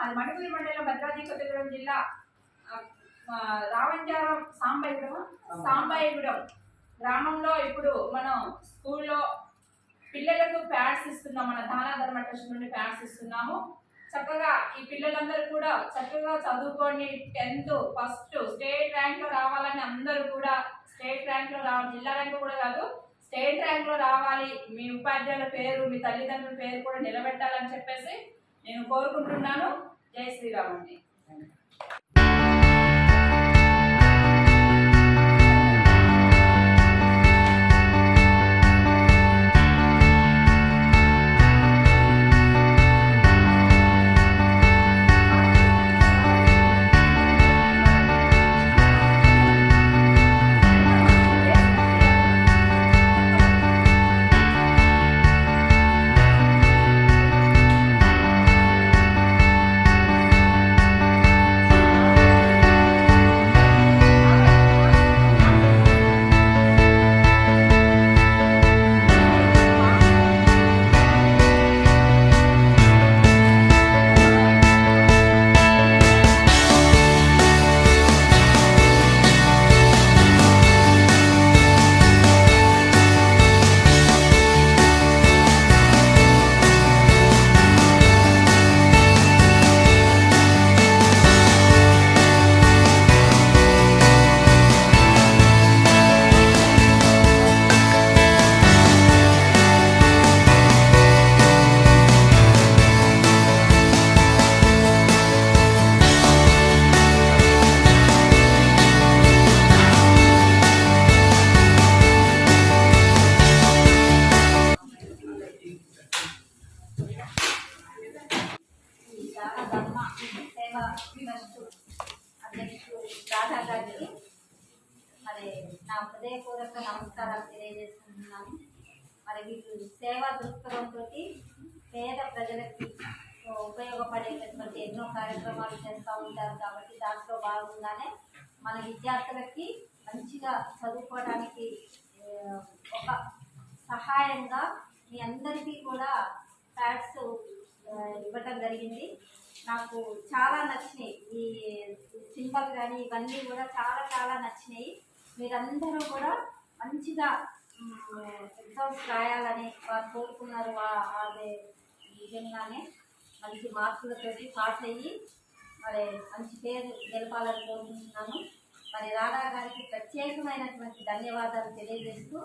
మాది మణిపూరి మండలం భద్రాద్రి కొత్తగూడెం జిల్లా రావంజారం సాంబాయిగూడెం సాంబాయిగూడెం గ్రామంలో ఇప్పుడు మనం స్కూల్లో పిల్లలకు ప్యాడ్స్ ఇస్తున్నాం మన దానా ధర్మ ట్రస్ట్ నుండి ప్యాడ్స్ ఇస్తున్నాము. చక్కగా ఈ పిల్లలందరూ కూడా చక్కగా చదువుకొని టెన్త్ ఫస్ట్ స్టేట్ ర్యాంక్లో రావాలని అందరూ కూడా స్టేట్ ర్యాంక్లో రావాలి జిల్లా ర్యాంక్ కూడా కాదు స్టేట్ ర్యాంక్లో రావాలి. మీ ఉపాధ్యాయుల పేరు మీ తల్లిదండ్రుల పేరు కూడా నిలబెట్టాలని చెప్పేసి నేను కోరుకుంటున్నాను. జై శ్రీరామ్ అధ్యక్షుడు రాధా గారికి మరి నా హృదయపూర్వక నమస్కారాలు తెలియజేస్తున్నాను మరి వీళ్ళు సేవా దృక్పథంతో పేద ప్రజలకి ఉపయోగపడేటటువంటి ఎన్నో కార్యక్రమాలు చేస్తూ ఉంటారు కాబట్టి దాంట్లో భాగంగానే మన విద్యార్థులకి మంచిగా చదువుకోవడానికి ఒక సహాయంగా మీ అందరికీ కూడా ప్యాడ్స్ ఇవ్వటం జరిగింది. నాకు చాలా నచ్చినాయి. ఈ సింబల్ కానీ ఇవన్నీ కూడా చాలా చాలా నచ్చినాయి. మీరందరూ కూడా మంచిగా ఎగ్జామ్స్ రాయాలని వారు కోరుకున్నారు అదే నిజంగానే మంచి మార్కులతోటి పాస్ అయ్యి మరి మంచి పేరు గెలపాలని కోరుకుంటున్నాను. మరి రాధా గారికి ప్రత్యేకమైనటువంటి ధన్యవాదాలు తెలియజేస్తూ